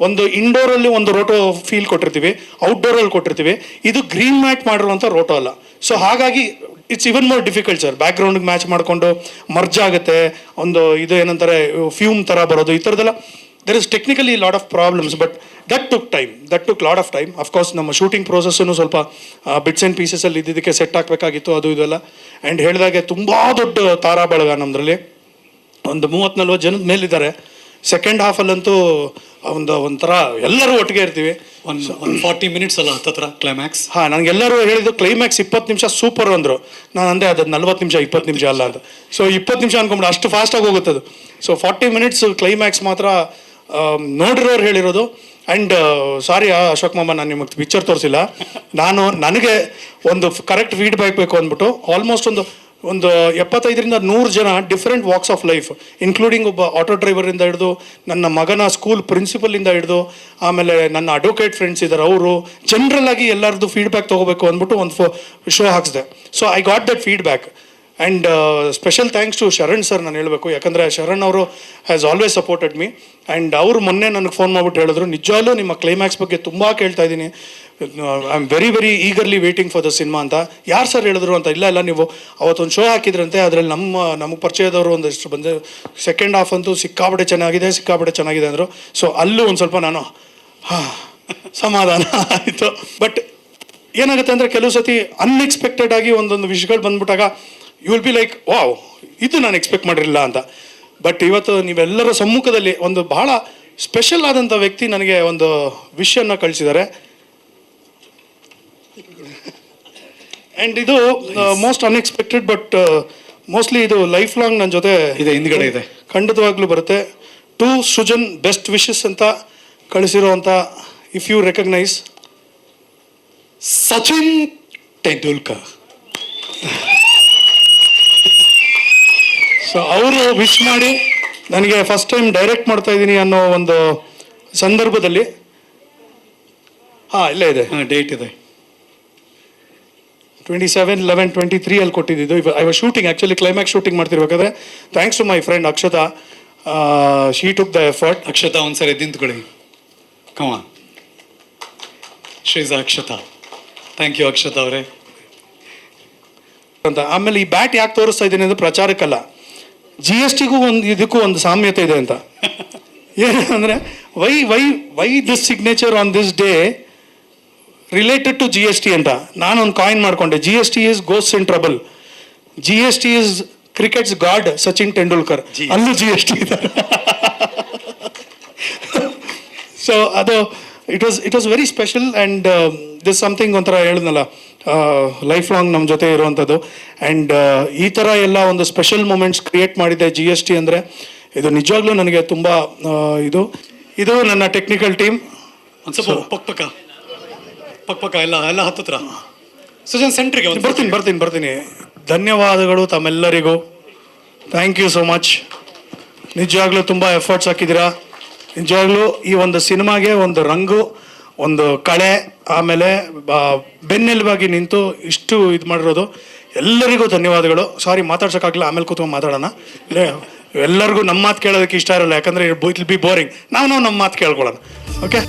ಒಂದು ಇಂಡೋರಲ್ಲಿ ಒಂದು ರೋಟೋ ಫೀಲ್ ಕೊಟ್ಟಿರ್ತೀವಿ ಔಟ್ಡೋರಲ್ಲಿ ಕೊಟ್ಟಿರ್ತೀವಿ. ಇದು ಗ್ರೀನ್ ಮ್ಯಾಟ್ ಮಾಡಿರುವಂಥ ರೋಟೋ ಅಲ್ಲ. ಸೊ ಹಾಗಾಗಿ it's even more difficult sir ಬ್ಯಾಕ್ಗ್ರೌಂಡ್ಗೆ match ಮಾಡಿಕೊಂಡು ಮರ್ಜ್ ಆಗುತ್ತೆ. ಒಂದು ಇದು ಏನಂತಾರೆ ಫ್ಯೂಮ್ ಥರ ಬರೋದು, ಈ ಥರದ್ದೆಲ್ಲ there is technically lot of problems but that took time that took lot of time of course ನಮ್ಮ ಶೂಟಿಂಗ್ ಪ್ರೋಸೆಸ್ಸನ್ನು ಸ್ವಲ್ಪ ಬಿಟ್ಸ್ ಆ್ಯಂಡ್ ಪೀಸಸಲ್ಲಿ ಇದ್ದಿದ್ದಕ್ಕೆ ಸೆಟ್ ಹಾಕಬೇಕಾಗಿತ್ತು ಅದು ಇದೆಲ್ಲ ಆ್ಯಂಡ್ ಹೇಳಿದಾಗೆ ತುಂಬ ದೊಡ್ಡ ತಾರಾ ಬಳಗ ನಮ್ಮದ್ರಲ್ಲಿ ಒಂದು ಮೂವತ್ತು ನಲ್ವತ್ತು ಜನದ ಮೇಲಿದ್ದಾರೆ ಸೆಕೆಂಡ್ ಹಾಫಲ್ಲಂತೂ ಒಂದು ಒಂಥರ ಎಲ್ಲರೂ ಒಟ್ಟಿಗೆ ಇರ್ತೀವಿ. ಒಂದು ಒಂದು ಫಾರ್ಟಿ ಮಿನಿಟ್ಸ್ ಅಲ್ಲ ಹತ್ತತ್ರ ಕ್ಲೈಮ್ಯಾಕ್ಸ್ ಹಾಂ ನನಗೆಲ್ಲರೂ ಹೇಳಿದ್ದು ಕ್ಲೈಮ್ಯಾಕ್ಸ್ ಇಪ್ಪತ್ತು ನಿಮಿಷ ಸೂಪರ್ ಅಂದರು. ನಾನು ಅಂದೆ ಅದು ನಲ್ವತ್ತು ನಿಮಿಷ ಇಪ್ಪತ್ತು ನಿಮಿಷ ಅಲ್ಲ ಅಂತ. ಸೊ ಇಪ್ಪತ್ತು ನಿಮಿಷ ಅನ್ಕೊಂಬಿಟ್ಟು ಅಷ್ಟು ಫಾಸ್ಟಾಗಿ ಹೋಗುತ್ತೆ ಅದು ಸೊ ಫಾರ್ಟಿ ಮಿನಿಟ್ಸ್ ಕ್ಲೈಮ್ಯಾಕ್ಸ್ ಮಾತ್ರ ನೋಡಿರೋರು ಹೇಳಿರೋದು. ಆ್ಯಂಡ್ ಸಾರಿ ಅಶೋಕ್ ಮಾಮ, ನಾನು ನಿಮಗೆ ಪಿಕ್ಚರ್ ತೋರಿಸಿಲ್ಲ. ನಾನು, ನನಗೆ ಒಂದು ಕರೆಕ್ಟ್ ಫೀಡ್ಬ್ಯಾಕ್ ಬೇಕು ಅಂದ್ಬಿಟ್ಟು ಆಲ್ಮೋಸ್ಟ್ ಒಂದು ಒಂದು ಎಪ್ಪತ್ತೈದರಿಂದ ನೂರು ಜನ different walks of life including ಒಬ್ಬ ಆಟೋ ಡ್ರೈವರಿಂದ ಹಿಡಿದು, ನನ್ನ ಮಗನ ಸ್ಕೂಲ್ ಪ್ರಿನ್ಸಿಪಲಿಂದ ಹಿಡಿದು, ಆಮೇಲೆ ನನ್ನ ಅಡ್ವೊಕೇಟ್ ಫ್ರೆಂಡ್ಸ್ ಇದ್ದಾರೆ ಅವರು ಜನರಲ್ ಆಗಿ ಎಲ್ಲರದ್ದು ಫೀಡ್ಬ್ಯಾಕ್ ತೊಗೋಬೇಕು ಅಂದ್ಬಿಟ್ಟು ಒಂದು ಫೋ show ಹಾಕ್ಸಿದೆ. So I got that feedback and special thanks to Sharan sir ನಾನು ಹೇಳಬೇಕು. ಯಾಕಂದರೆ ಶರಣ್ ಅವರು has always supported me and ಅವರು ಮೊನ್ನೆ ನನಗೆ ಫೋನ್ ಮಾಡಿಬಿಟ್ಟು ಹೇಳಿದ್ರು ನಿಜವಾಗ್ಲೂ ನಿಮ್ಮ ಕ್ಲೈಮ್ಯಾಕ್ಸ್ ಬಗ್ಗೆ ತುಂಬ ಕೇಳ್ತಾ ಇದ್ದೀನಿ. I am very very eagerly waiting for the cinema ಅಂತ. ಯಾರು ಸರ್ ಹೇಳಿದ್ರು ಅಂತ? ಇಲ್ಲ ಇಲ್ಲ, ನೀವು ಅವತ್ತೊಂದು ಶೋ ಹಾಕಿದ್ರಂತೆ, ಅದರಲ್ಲಿ ನಮ್ಮ, ನಮಗೆ ಪರಿಚಯದವರು ಒಂದಷ್ಟು ಬಂದು ಸೆಕೆಂಡ್ ಹಾಫ್ ಅಂತೂ ಸಿಕ್ಕಾಪಟ್ಟೆ ಚೆನ್ನಾಗಿದೆ ಸಿಕ್ಕಾಪಟ್ಟೆ ಚೆನ್ನಾಗಿದೆ ಅಂದರು. ಸೊ ಅಲ್ಲೂ ಒಂದು ಸ್ವಲ್ಪ ನಾನು, ಹಾಂ, ಸಮಾಧಾನ ಆಯಿತು. ಬಟ್ ಏನಾಗುತ್ತೆ ಅಂದರೆ ಕೆಲವು ಸತಿ ಅನ್ಎಕ್ಸ್ಪೆಕ್ಟೆಡ್ ಆಗಿ ಒಂದೊಂದು ವಿಷಯಗಳು ಬಂದ್ಬಿಟ್ಟಾಗ you will be like wow ಇದು ನಾನು ಎಕ್ಸ್ಪೆಕ್ಟ್ ಮಾಡಿರಲಿಲ್ಲ ಅಂತ. ಬಟ್ ಇವತ್ತು ನೀವೆಲ್ಲರ ಸಮ್ಮುಖದಲ್ಲಿ ಒಂದು ಬಹಳ ಸ್ಪೆಷಲ್ ಆದಂಥ ವ್ಯಕ್ತಿ ನನಗೆ ಒಂದು ವಿಷಯನ್ನ ಕಳಿಸಿದ್ದಾರೆ. ಆ್ಯಂಡ್ ಇದು ಮೋಸ್ಟ್ ಅನ್ಎಕ್ಸ್ಪೆಕ್ಟೆಡ್ ಬಟ್ ಮೋಸ್ಟ್ಲಿ ಇದು ಲೈಫ್ ಲಾಂಗ್ ನನ್ನ ಜೊತೆ ಇದೆ, ಹಿಂದ್ಗಡೆ ಇದೆ. ಖಂಡಿತವಾಗ್ಲೂ ಬರುತ್ತೆ. ಟು ಸುಜನ್ ಬೆಸ್ಟ್ ವಿಶಸ್ ಅಂತ ಕಳಿಸಿರುವಂಥ if you recognise Sachin Tendulkar so ಅವರು ವಿಶ್ ಮಾಡಿ ನನಗೆ ಫಸ್ಟ್ ಟೈಮ್ ಡೈರೆಕ್ಟ್ ಮಾಡ್ತಾ ಇದ್ದೀನಿ ಅನ್ನೋ ಒಂದು ಸಂದರ್ಭದಲ್ಲಿ. ಹಾಂ ಇಲ್ಲೇ ಇದೆ. ಹಾಂ ಡೇಟ್ ಇದೆ. Twenty seven eleven twenty three ಅಲ್ಲಿ ಕೊಟ್ಟಿದ್ದು. I was shooting actually climax shooting ಮಾಡ್ತಿರ್ಬೇಕಾದ್ರೆ thanks to my friend Akshata she took the effort Akshata ಒಂದ್ಸರಿ ನಿಂತ್ಕೊಳ್ಳಿ. ಕಮ ಶ್ರೀಜಾ ಅಕ್ಷತಾ. ಥ್ಯಾಂಕ್ ಯು ಅಕ್ಷತಾ ಅವರೇ. ಅಂತ. ಆಮೇಲೆ ಈ ಬ್ಯಾಟ್ ಯಾಕೆ ತೋರಿಸ್ತಾ ಇದ್ದೀನಿ ಅಂದರೆ ಪ್ರಚಾರಕ್ಕಲ್ಲ. ಜಿ ಎಸ್ ಟಿಗೂ ಒಂದು ಇದಕ್ಕೂ ಒಂದು ಸಾಮ್ಯತೆ ಇದೆ ಅಂತ. ಏನಂದ್ರೆ why why why this signature on this day related to G S T ಅಂತ. ನಾನು ಒಂದು ಕಾಯಿನ್ ಮಾಡಿಕೊಂಡೆ G S T is goes in trouble G S T is cricket's god Sachin Tendulkar ಅಲ್ಲೂ ಜಿ ಎಸ್ ಟಿ ಇದೆ. So ಅದು it was it was very special and this something ಒಂಥರ ಹೇಳಿದ್ನಲ್ಲ life long ನಮ್ಮ ಜೊತೆ ಇರುವಂಥದ್ದು and ಈ ಥರ ಎಲ್ಲ ಒಂದು ಸ್ಪೆಷಲ್ ಮೂಮೆಂಟ್ಸ್ ಕ್ರಿಯೇಟ್ ಮಾಡಿದೆ ಜಿ ಎಸ್ ಟಿ ಅಂದರೆ. ಇದು ನಿಜವಾಗ್ಲೂ ನನಗೆ ತುಂಬ ಇದು ಇದು ನನ್ನ ಟೆಕ್ನಿಕಲ್ ಟೀಮ್ ಪಕ್ ಪಕ್ಕ. ಪಕ್ ಪಕ್ಕ ಎಲ್ಲ ಎಲ್ಲ ಹತ್ತತ್ರ. ಸುಜನ್ ಸೆಂಟ್ರಿಗೆ ಬರ್ತೀನಿ ಬರ್ತೀನಿ ಬರ್ತೀನಿ. ಧನ್ಯವಾದಗಳು ತಮ್ಮೆಲ್ಲರಿಗೂ. ಥ್ಯಾಂಕ್ ಯು ಸೋ ಮಚ್ ನಿಜವಾಗ್ಲೂ ತುಂಬ ಎಫರ್ಟ್ಸ್ ಹಾಕಿದ್ದೀರಾ. ನಿಜವಾಗ್ಲೂ ಈ ಒಂದು ಸಿನಿಮಾಗೆ ಒಂದು ರಂಗು ಒಂದು ಕಳೆ ಆಮೇಲೆ ಬೆನ್ನೆಲುವಾಗಿ ನಿಂತು ಇಷ್ಟು ಇದು ಮಾಡಿರೋದು. ಎಲ್ಲರಿಗೂ ಧನ್ಯವಾದಗಳು. ಸಾರಿ ಮಾತಾಡ್ಸೋಕ್ಕಾಗಲ್ಲ ಆಮೇಲೆ ಕೂತ್ಕೊಂಡು ಮಾತಾಡೋಣ. ಎಲ್ಲರಿಗೂ ನಮ್ಮ ಮಾತು ಕೇಳೋದಕ್ಕೆ ಇಷ್ಟ ಇರಲ್ಲ. ಯಾಕಂದರೆ ಇಟ್ ಬಿ ಬೋರಿಂಗ್ ನಾವು ನಾವು ನಮ್ಮ ಮಾತು ಕೇಳ್ಕೊಳ್ಳೋಣ. ಓಕೆ